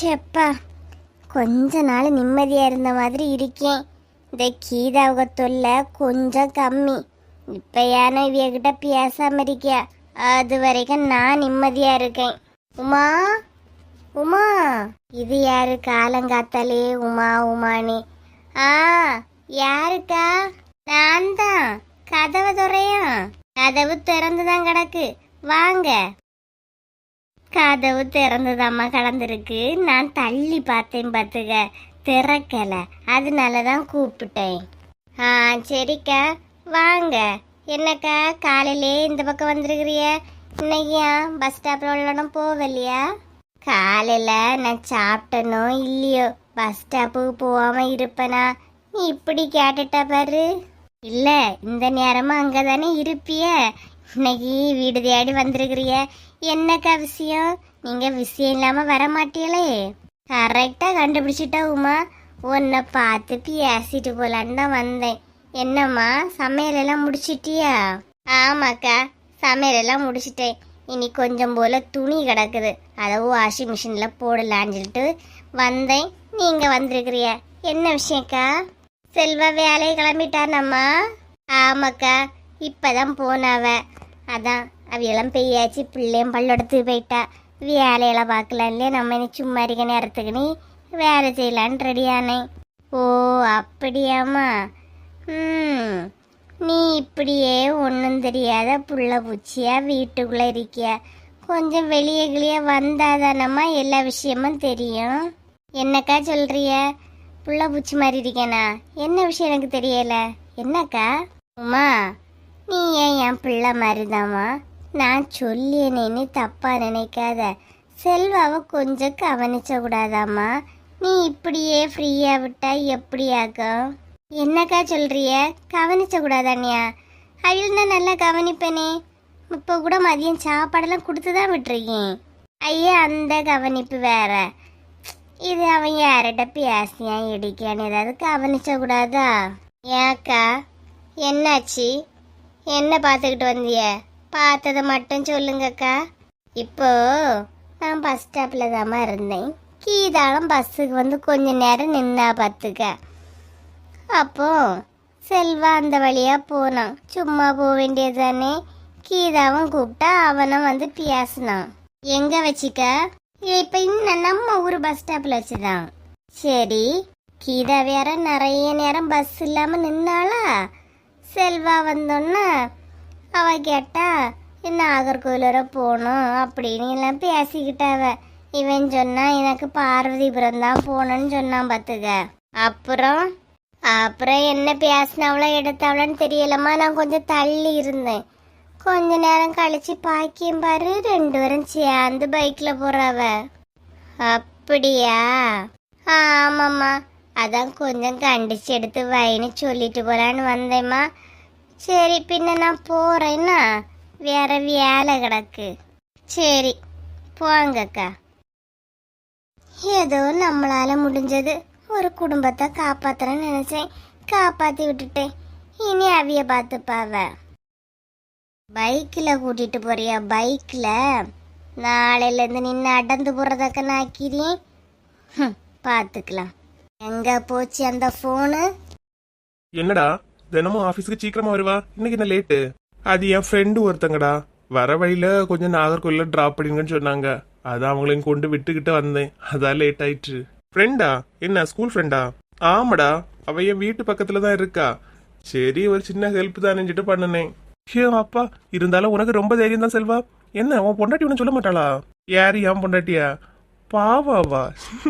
செப்பா கொஞ்ச நாள் நிம்மதியாக இருந்த மாதிரி இருக்கேன். இந்த கீதாவுக தொல்லை கொஞ்சம் கம்மி. இப்போ ஏன்னா இவகிட்ட பேசாமல் இருக்கியா? அது வரைக்கும் நான் நிம்மதியாக இருக்கேன். உமா உமா. இது யாரு காலங்காத்தாலே உமா உமானே. ஆ யாருக்கா? நான் தான் கதவு துறையா? கதவு திறந்துதான் கிடக்கு. வாங்க. கதவு திறந்துதாம்மா கலந்துருக்கு. நான் தள்ளி பார்த்தேன் பார்த்துக்க. திறக்கல. அதனால தான் கூப்பிட்டேன். ஆ சரிக்கா. வாங்க. என்னக்கா காலையிலே இந்த பக்கம் வந்துருக்கிறிய? இன்னைக்கு பஸ் ஸ்டாப்பில் உள்ளனும் போகலையா காலையில் நான் சாப்பிட்டனோ இல்லையோ பஸ் ஸ்டாப்புக்கு போகாமல் இருப்பேனா? நீ இப்படி கேட்டுட்டா பாரு. இல்லை இந்த நேரமும் அங்கே தானே இருப்பிய? இன்னைக்கு வீடு தேடி வந்திருக்கிறிய? என்னக்கா விஷயம் நீங்க விஷயம் இல்லாம வர மாட்டீங்களே கரெக்டா கண்டுபிடிச்சிட்டா உமா. உன்னை பார்த்து பேசிட்டு போலான்னு தான் வந்தேன். என்னம்மா சமையல் எல்லாம் முடிச்சிட்டியா? ஆமாக்கா சமையல் எல்லாம் முடிச்சிட்டேன். இனி கொஞ்சம் போல துணி கிடக்குது. அதை வாஷிங் மிஷின்ல போடலான்னு சொல்லிட்டு வந்தேன். நீங்க வந்திருக்கிறிய என்ன விஷயம்க்கா? செல்வா வேலையை கிளம்பிட்டானம்மா? ஆமாக்கா இப்பதான் போனாவ. அதான் அவையெல்லாம் பெய்யாச்சு பிள்ளையும் பல்லெடுத்து போயிட்டா. வேலையெல்லாம் பார்க்கலாம் இல்லையா நம்ம இனி சும்மா இருக்க நேரத்துக்கு வேலை செய்யலான்னு ரெடியானேன் ஓ அப்படியாம்மா. ம் நீ இப்படியே ஒன்றும் தெரியாத புள்ள பூச்சியா வீட்டுக்குள்ளே இருக்கிய? கொஞ்சம் வெளியே கிளியே வந்தாதானம்மா எல்லா விஷயமும் தெரியும். என்னக்கா சொல்கிறிய புள்ள பூச்சி மாதிரி இருக்கேனா? என்ன விஷயம் எனக்கு தெரியலை? என்னக்கா? உமா நீ ஏன் என் பிள்ளை மாதிரிதாம்மா? நான் சொல்லியனேன்னு தப்பாக நினைக்காத. செல்வாவை கொஞ்சம் கவனிச்ச கூடாதாம்மா நீ இப்படியே ஃப்ரீயாக விட்டா எப்படி ஆகும் என்னக்கா சொல்றிய? கவனிச்ச கூடாதானியா அழில் நல்லா கவனிப்பேனே. இப்போ கூட மதியம் சாப்பாடெல்லாம் கொடுத்து தான் விட்டுருக்கேன். ஐயா அந்த கவனிப்பு வேற. இது அவன் யார்கிட்ட பேசியா இடிக்கான்னு ஏதாவது கவனிச்ச கூடாதா ஏக்கா என்னாச்சு? என்ன பார்த்துக்கிட்டு வந்திய? பார்த்ததை மட்டும் சொல்லுங்கக்கா. இப்போ நான் பஸ் ஸ்டாப்பில் தாம்மா இருந்தேன். கீதாளம் பஸ்ஸுக்கு வந்து கொஞ்ச நேரம் நின்னா பார்த்துக்க. அப்போ செல்வா அந்த வழியாக போனான். சும்மா போக வேண்டியது தானே கீதாவும் கூப்பிட்டா அவனும் வந்து பேசினான். எங்கே வச்சிக்க? இப்போ இன்னும் நம்ம ஊர் பஸ் ஸ்டாப்பில் வச்சுதான். சரி கீதா வேற நிறைய நேரம் பஸ் இல்லாமல் நின்னாளா? செல்வா வந்தோன்னா அவ கேட்டா நாகர்கோவில் வர போகணும்? அப்படின்னு எல்லாம் பேசிக்கிட்டாவ இவன் சொன்னா எனக்கு பார்வதிபுரம் தான் போகணும்னு சொன்னான் பார்த்துக்க அப்புறம் அப்புறம் என்ன பேசினவளோ எடுத்தவளன்னு தெரியலம்மா. நான் கொஞ்சம் தள்ளி இருந்தேன். கொஞ்ச நேரம் கழிச்சு பாக்கியம் பாரு ரெண்டு பேரும் சேர்ந்து பைக்கில் போறாவ அப்படியா? ஆமாம்மா. அதான் கொஞ்சம் கண்டிச்சு எடுத்து வைன்னு சொல்லிட்டு போகலான்னு வந்தேம்மா. சரி பின்ன நான் போறேன்னா வேற வேலை கிடக்கு. சரி போங்கக்கா ஏதோ நம்மளால முடிஞ்சது. ஒரு குடும்பத்தை காப்பாத்துறேன்னு நினைச்சேன். காப்பாத்தி விட்டுட்டேன். இனி அவிய பார்த்துப்பாவ பைக்கில் கூட்டிட்டு போறியா? பைக்கில்? நாளையிலேருந்து நின்று அடந்து போகிறதக்க நாக்கிறேன் ஹம், பார்த்துக்கலாம் எங்க போச்சு அந்த ஃபோனு என்னடா? தினமும் ஆபீஸ்க்கு சீக்கிரமா வருவா? இன்னைக்கு என்ன லேட்டு அது என் ஃப்ரெண்டு ஒருத்தங்கடா. வர வழியில கொஞ்சம் நாகர்கோயில டிராப் பண்ணிங்கன்னு சொன்னாங்க. அதான் அவங்களையும் கொண்டு விட்டுக்கிட்டு வந்தேன். அதான் லேட் ஆயிட்டு ஃப்ரெண்டா என்ன ஸ்கூல் ஃப்ரெண்டா ஆமாடா. அவ என் வீட்டு பக்கத்துல தான் இருக்கா. சரி ஒரு சின்ன ஹெல்ப் தான் நினைச்சிட்டு பண்ணினேன். ஹே அப்பா. இருந்தாலும் உனக்கு ரொம்ப தைரியம் தான் செல்வா. என்ன உன் பொண்டாட்டி ஒன்றும் சொல்ல மாட்டாளா? யாரு என் பொண்டாட்டியா? பாவாவா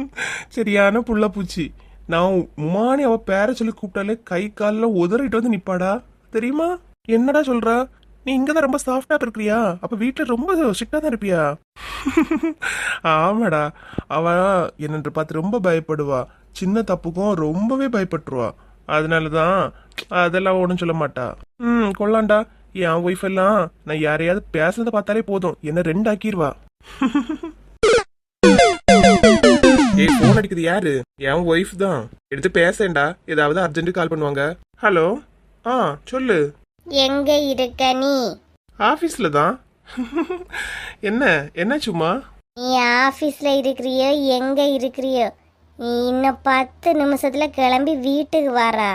சரியான புள்ள பூச்சி. நான் உமானி அவ பேர சொல்லி கூப்பிட்டாலே கை காலில் உதறிட்டு வந்து நிப்பாடா? தெரியுமா? என்னடா சொல்ற? நீ இங்க தான் ரொம்ப சாஃப்டா இருக்கிறியா? அப்ப வீட்டுல ரொம்ப ஸ்ட்ரிக்டா தான் இருப்பியா? ஆமாடா. அவ என்னன்று பார்த்து ரொம்ப பயப்படுவா. சின்ன தப்புக்கும் ரொம்பவே பயப்பட்டுருவா. அதனாலதான் அதெல்லாம் ஒன்றும் சொல்ல மாட்டா. ம் கொள்ளாண்டா என் ஒய்ஃப் எல்லாம் நான் யாரையாவது பேசுறத பார்த்தாலே போதும். என்ன ரெண்டு ஆக்கிடுவா ஏய் ஃபோன் அடிக்குது யாரு? என் ஒய்ஃப் தான். எடுத்து பேசேன்டா. ஏதாவது அர்ஜென்ட் கால் பண்ணுவாங்க. ஹலோ ஆ சொல்லு. எங்க இருக்க நீ? ஆஃபீஸில் தான். என்ன? என்ன சும்மா? நீ ஆஃபீஸில் இருக்கிறியோ எங்கே இருக்கிறியோ? நீ இன்னும் பத்து நிமிஷத்தில் கிளம்பி வீட்டுக்கு வாரா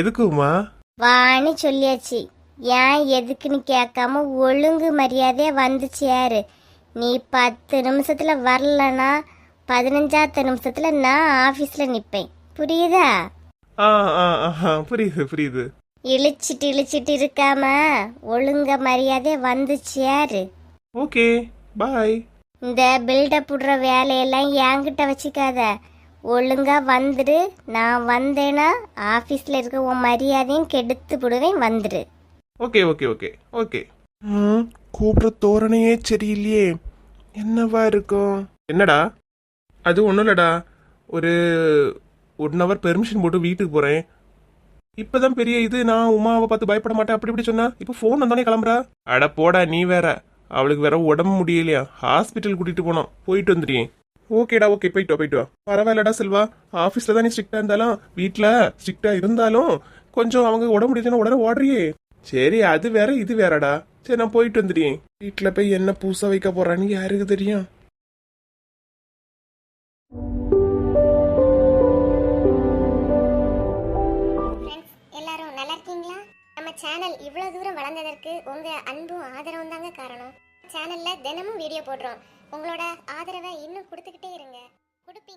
எதுக்குமா வான்னு சொல்லியாச்சு. ஏன் எதுக்குன்னு கேட்காம ஒழுங்கு மரியாதையா வந்து சேரு நீ பத்து நிமிஷத்துல வரலனா பதினஞ்சாவது நிமிஷத்துல நான் ஆபீஸ்ல நிப்பேன். புரியுதா? ஆ ஆ ஆ புரியுது புரியுது. இழிச்சிட்டு இழிச்சிட்டு இருக்காம ஒழுங்க மரியாதையா வந்து சேரு ஓகே பாய். இந்த பில்டப் விடுற வேலையெல்லாம் என்கிட்ட வச்சுக்காத. ஒழுங்கா வந்துடு நான் வந்தேன்னா ஆபீஸ்ல இருக்க உன் மரியாதையும் கெடுத்து விடுவேன் வந்துடு ஓகே ஓகே ஓகே ஓகே. ம் கூப்பிட்ற தோரணையே சரியில்லையே. என்னவா இருக்கும்? என்னடா? அது ஒன்றும் இல்லடா. ஒரு ஒன் ஹவர் பெர்மிஷன் போட்டு வீட்டுக்கு போகிறேன் இப்போதான் பெரிய இது நான் உமாவை பார்த்து பயப்பட மாட்டேன். அப்படி இப்படி சொன்னா இப்போ ஃபோன் வந்தோடனே கிளம்புறா. அட போடா நீ வேற. அவளுக்கு வேற உடம்பு முடியலையா? ஹாஸ்பிட்டல் கூட்டிகிட்டு போனோம். போயிட்டு வந்துடுறேன் ஓகேடா ஓகே போயிட்டு வா போயிட்டு வா. பரவாயில்லடா செல்வா. ஆஃபீஸில் தான் நீ ஸ்ட்ரிக்டாக இருந்தாலும் வீட்டில் ஸ்ட்ரிக்டாக இருந்தாலும் கொஞ்சம் அவங்க உடம்பு முடியலன்னா உடனே ஓடுறியே. சரி அது வேற இது வேறடா. சரி நான் போயிட்டு வந்துடுறேன். வீட்டில் போய் என்ன பூசா வைக்க போறான்னு யாருக்கு தெரியும்? ஃப்ரெண்ட்ஸ் எல்லாரும் நல்லா இருக்கீங்களா? நம்ம சேனல் இவ்வளோ தூரம் வளர்ந்ததற்கு உங்கள் அன்பும் ஆதரவும் தாங்க காரணம். சேனலில் தினமும் வீடியோ போடுறோம். உங்களோட ஆதரவை இன்னும் கொடுத்துக்கிட்டே இருங்க. கொடுத்து